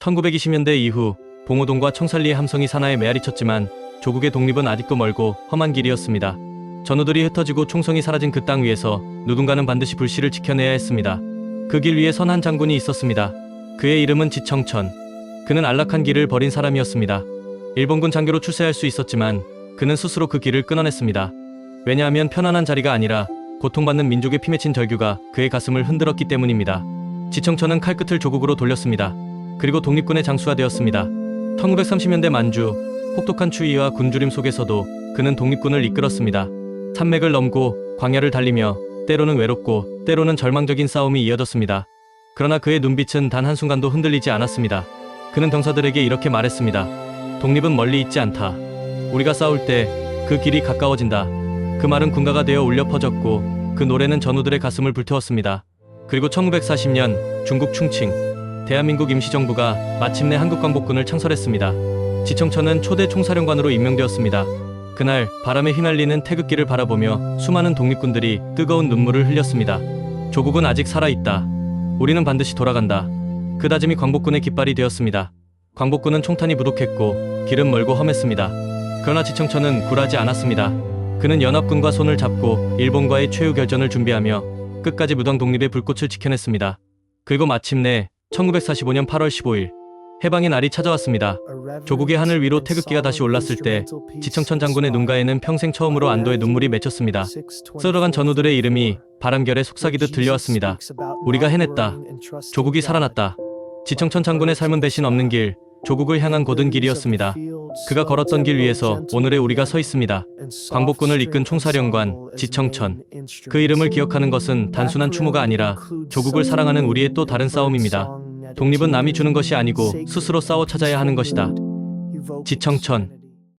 1920년대 이후 봉오동과 청산리의 함성이 산하에 메아리 쳤지만 조국의 독립은 아직도 멀고 험한 길이었습니다. 전우들이 흩어지고 총성이 사라진 그 땅 위에서 누군가는 반드시 불씨를 지켜내야 했습니다. 그 길 위에 선 한 장군이 있었습니다. 그의 이름은 지청천. 그는 안락한 길을 버린 사람이었습니다. 일본군 장교로 출세할 수 있었지만 그는 스스로 그 길을 끊어냈습니다. 왜냐하면 편안한 자리가 아니라 고통받는 민족의 피 맺힌 절규가 그의 가슴을 흔들었기 때문입니다. 지청천은 칼끝을 조국으로 돌렸습니다. 그리고 독립군의 장수가 되었습니다. 1930년대 만주 혹독한 추위와 굶주림 속에서도 그는 독립군을 이끌었습니다. 산맥을 넘고 광야를 달리며 때로는 외롭고 때로는 절망적인 싸움이 이어졌습니다. 그러나 그의 눈빛은 단 한순간도 흔들리지 않았습니다. 그는 병사들에게 이렇게 말했습니다. 독립은 멀리 있지 않다. 우리가 싸울 때 그 길이 가까워진다. 그 말은 군가가 되어 울려 퍼졌고 그 노래는 전우들의 가슴을 불태웠습니다. 그리고 1940년 중국 충칭 대한민국 임시정부가 마침내 한국광복군을 창설했습니다. 지청천은 초대 총사령관으로 임명되었습니다. 그날 바람에 휘날리는 태극기를 바라보며 수많은 독립군들이 뜨거운 눈물을 흘렸습니다. 조국은 아직 살아있다. 우리는 반드시 돌아간다. 그 다짐이 광복군의 깃발이 되었습니다. 광복군은 총탄이 부족했고 길은 멀고 험했습니다. 그러나 지청천은 굴하지 않았습니다. 그는 연합군과 손을 잡고 일본과의 최후 결전을 준비하며 끝까지 무당 독립의 불꽃을 지켜냈습니다. 그리고 마침내 1945년 8월 15일 해방의 날이 찾아왔습니다. 조국의 하늘 위로 태극기가 다시 올랐을 때 지청천 장군의 눈가에는 평생 처음으로 안도의 눈물이 맺혔습니다. 쓸어간 전우들의 이름이 바람결에 속삭이듯 들려왔습니다. 우리가 해냈다. 조국이 살아났다. 지청천 장군의 삶은 배신 없는 길, 조국을 향한 고든 길이었습니다. 그가 걸었던 길 위에서 오늘의 우리가 서 있습니다. 광복군을 이끈 총사령관 지청천 그 이름을 기억하는 것은 단순한 추모가 아니라 조국을 사랑하는 우리의 또 다른 싸움입니다. 독립은 남이 주는 것이 아니고 스스로 싸워 찾아야 하는 것이다. 지청천